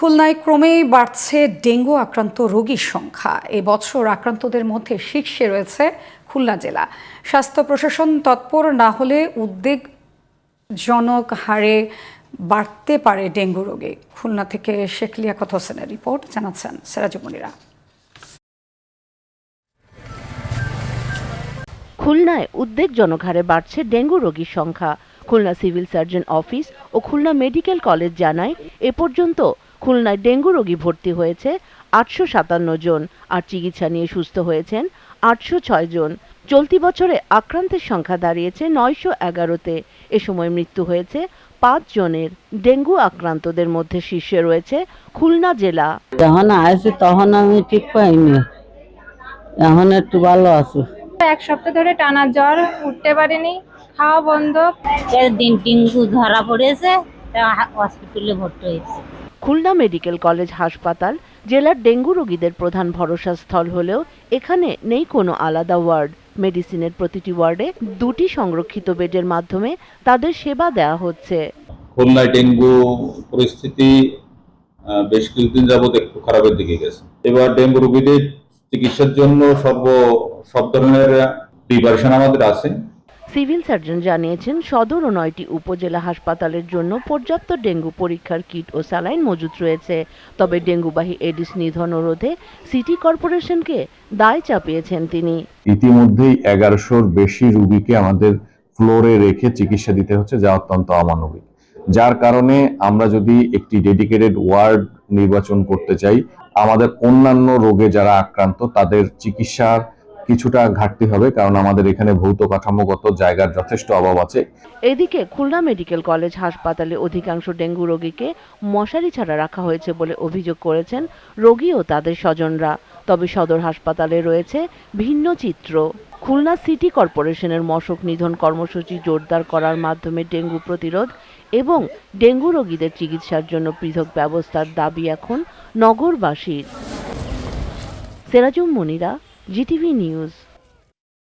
খুলনায় ক্রমেই বাড়ছে ডেঙ্গু আক্রান্ত রোগীর সংখ্যা। এবছর আক্রান্তদের মধ্যে শীর্ষে রয়েছে খুলনা জেলা। স্বাস্থ্য প্রশাসন তৎপর না হলে উদ্বেগজনক হারে বাড়তে পারে ডেঙ্গু রোগে। খুলনা থেকে শেখ লিয়াকত হোসেনের রিপোর্ট, জানাচ্ছেন সেরাজুমনিরা। খুলনায় উদ্বেগজনক হারে বাড়ছে ডেঙ্গু রোগীর সংখ্যা। খুলনা সিভিল সার্জন অফিস ও খুলনা মেডিকেল কলেজ জানায়, এ পর্যন্ত খুলনায় ডেঙ্গু রোগী ভর্তি হয়েছে আটশো সাতান্ন জন আর চিকিৎসা নিয়ে সুস্থ হয়েছেন আটশো ছয় জন। চলতি বছরে আক্রান্তের সংখ্যা দাঁড়িয়েছে নয়শো এগারোতে। এ সময় মৃত্যু হয়েছে পাঁচ জনের। ডেঙ্গু আক্রান্তদের মধ্যে শীর্ষে রয়েছে খুলনা জেলা। যখন আসি তখন আমি ঠিক পাইনি। এখন একটু ভালো আছি। এক সপ্তাহ ধরে টানা জ্বর উঠতে পারিনি খাওয়া বন্ধ। এর দিন ডেঙ্গু ধরা পড়েছে হসপিটালে ভর্তি হয়েছে। খুলনা মেডিকেল কলেজ হাসপাতাল, জেলার ডেঙ্গু রোগীদের প্রধান ভরসা স্থল হলেও এখানে নেই কোনো আলাদা ওয়ার্ড। মেডিসিনের প্রতিটি ওয়ার্ডে দুটি সংরক্ষিত বেডের মাধ্যমে তাদের সেবা দেওয়া হচ্ছে। খুলনায় ডেঙ্গু পরিস্থিতি বেশ কিছুদিন যাবত একটু খারাপের দিকে গেছে। এবার ডেঙ্গু রোগীদের চিকিৎসার জন্য সর্ব সব ধরনের প্রিপারেশন আমাদের আছে। সিভিল সার্জন জানিয়েছেন সদর ও নয়টি উপজেলা হাসপাতালের জন্য পর্যাপ্ত ডেঙ্গু পরীক্ষার কিট ও স্যালাইন মজুত রয়েছে। তবে ডেঙ্গুবাহী এডিস নিধন রোধে সিটি কর্পোরেশনকে দায় চাপিয়েছেন তিনি। ইতিমধ্যেই এগারোশোর বেশি রুগীকে আমাদের ফ্লোরে রেখে চিকিৎসা দিতে হচ্ছে, যা অত্যন্ত অমানবিক। যার কারণে আমরা যদি একটি ডেডিকেটেড ওয়ার্ড নির্বাচন করতে চাই, আমাদের অন্যান্য রোগে যারা আক্রান্ত, তাদের চিকিৎসার কিছুটা ঘাটতি হবে, কারণ আমাদের এখানে ভৌত কাঠামোগত জায়গার যথেষ্ট অভাব আছে। এদিকে খুলনা মেডিকেল কলেজ হাসপাতালে অধিকাংশ ডেঙ্গু রোগীকে মশারি ছাড়া রাখা হয়েছে বলে অভিযোগ করেছেন রোগী ও তাদের স্বজনরা। তবে সদর হাসপাতালে রয়েছে ভিন্ন চিত্র। খুলনা সিটি কর্পোরেশনের মশক নিধন কর্মসূচি জোরদার করার মাধ্যমে ডেঙ্গু প্রতিরোধ এবং ডেঙ্গু রোগীদের চিকিৎসার জন্য পৃথক ব্যবস্থার দাবি এখন নগরবাসীর। সেরাজুম মনিরা de TV News.